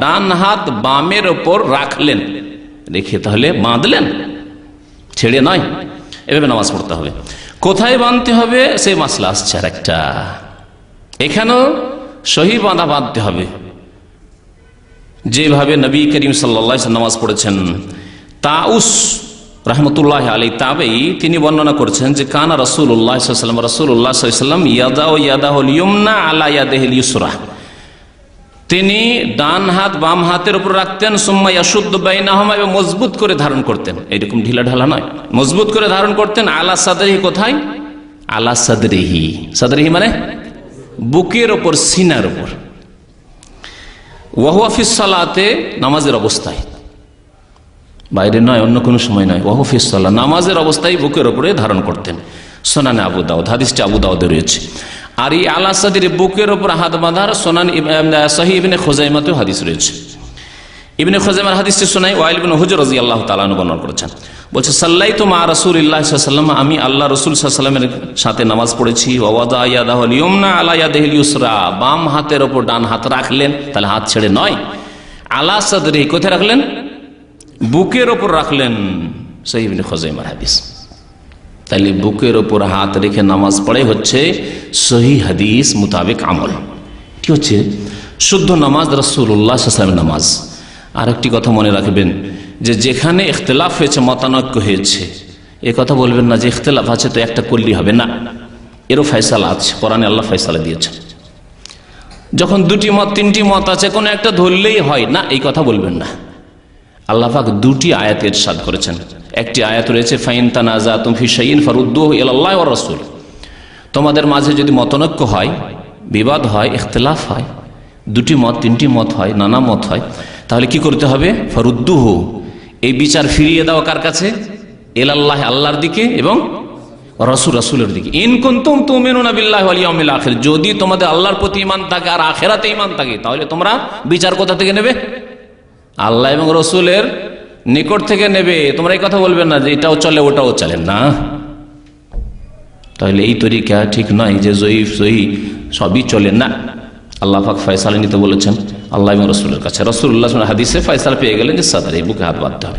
ডান হাত বামের ওপর রাখলেন। রেখে তাহলে বাঁধলেন। ছেড়ে নয়। এভাবে নামাজ পড়তে হবে। কোথায় বাঁধতে হবে? সেই মাসলা আসছে আর একটা এখানেও সহি বাঁধা বাঁধতে হবে। যেভাবে নবী করিম সাল্লা নামাজ পড়েছেন তাউস রহমতুল্লাহ আলী তাবেই তিনি বর্ণনা করছেন যে কানা রসুল্লাহ সাল্লাম রসুল্লাহ সাল্লাম ইয়াদা ও ইয়াদা হল ইয়মনা আলা ইয়াদেহিল ইউসরা। তিনি ডান হাত বাম হাতের উপর রাখতেন, সুম্মা ইয়াসুদ্দ বাইনাহমা এবং মজবুত করে ধারণ করতেন। এরকম ঢিলা ঢালা নয়। মজবুত করে ধারণ করতেন, আলা সাদরিহি কোথায়? আলা সাদরিহি। সাদরিহি মানে বুকের ওপর, সিনার ওপর ওয়াহুয়াফিস সালাতে, নামাজের অবস্থায়। বাইরে নয়, অন্য কোনো সময় নয়। ওয়াহুফিস সাল্লাহ নামাজের অবস্থায় বুকের ওপরে ধারণ করতেন। সোনানে আবু দাউদ, হাদিসটা আবু দাউদে রয়েছে। আর এই আলা সাদির বুকের ওপর হাত বাঁধার সোনান সহি ইবনে খোজাইমাতেও হাদিস রয়েছে। ইবনে খোজাইমার হাদিসটি শোনাই ওয়াইল বিন হুজুর রাজি আল্লাহ তালানু বর্ণনা করেছেন। বলছে সাল্লাই তো মা রসুল ইল্লাহাম আমি আল্লাহ রসুল সাল্লামের সাথে নামাজ পড়েছি। ওয়াদা ইয়াদাহল ইয়মনা আলা ইয়াদেহিল ইউসরা। বাম হাতের ওপর ডান হাত রাখলেন, তাহলে হাত ছেড়ে নয়। আলা সাদরি কোথায় রাখলেন? বুকের ওপর রাখলেন হাদিস। তাহলে বুকের ওপর হাত রেখে নামাজ পড়ে হচ্ছে সহি হাদিস মোতাবেক আমল। কি হচ্ছে? শুদ্ধ নামাজ রসুল্লাহামের নামাজ। আর একটি কথা মনে রাখবেন যে যেখানে ইখতলাফ হয়েছে, মতানৈক্য হয়েছে, এ কথা বলবেন না যে ইখতলাফ আছে তো একটা করলেই হবে না। এরও ফয়সালা আছে, কোরআনে আল্লাহ ফয়সালা দিয়েছে যখন দুটি মত, তিনটি মত আছে, কোনো একটা ধরলেই হয় না, এই কথা বলবেন না। আল্লাহাক দুটি আয়াত ইরশাদ করেছেন। একটি আয়াত রয়েছে, ফাইন তানাজা তুমফি শাইন ফরুদ্দুহ ইল্লাহ রসুল। তোমাদের মাঝে যদি মতনৈক্য হয়, বিবাদ হয়, ইখতলাফ হয়, দুটি মত, তিনটি মত হয়, নানা মত হয়, তাহলে কি করতে হবে? ফরুদ্দুহ, এই বিচার ফিরিয়ে দাও কার কাছে? এলাল্লাহ আল্লাহর দিকে এবং রসুল রসুলের দিকে। ইন কুন্তুম ওয়াল ইয়াউমিল যদি তোমাদের আল্লাহর প্রতি ইমান থাকে আর আখেরাতে ঈমান থাকে, তাহলে তোমরা বিচার কোথা থেকে নেবে? আল্লাহ এবং রসুলের নিকট থেকে নেবে। তোমরা এই কথা বলবে না যে এটাও চলে, ওটাও চলে। না। তাহলে এই তরিকা ঠিক নয় যে জয়ীফ জয়ী সবই চলে। না। আল্লাহ পাক ফয়সালা নিতে বলেছেন, আল্লাহ এবং রসুলের কাছে। রসুল্লাহ হাদিসে ফয়সালা পেয়ে গেলেন যে সাদার এই বুকে হাত বাঁধতে হবে।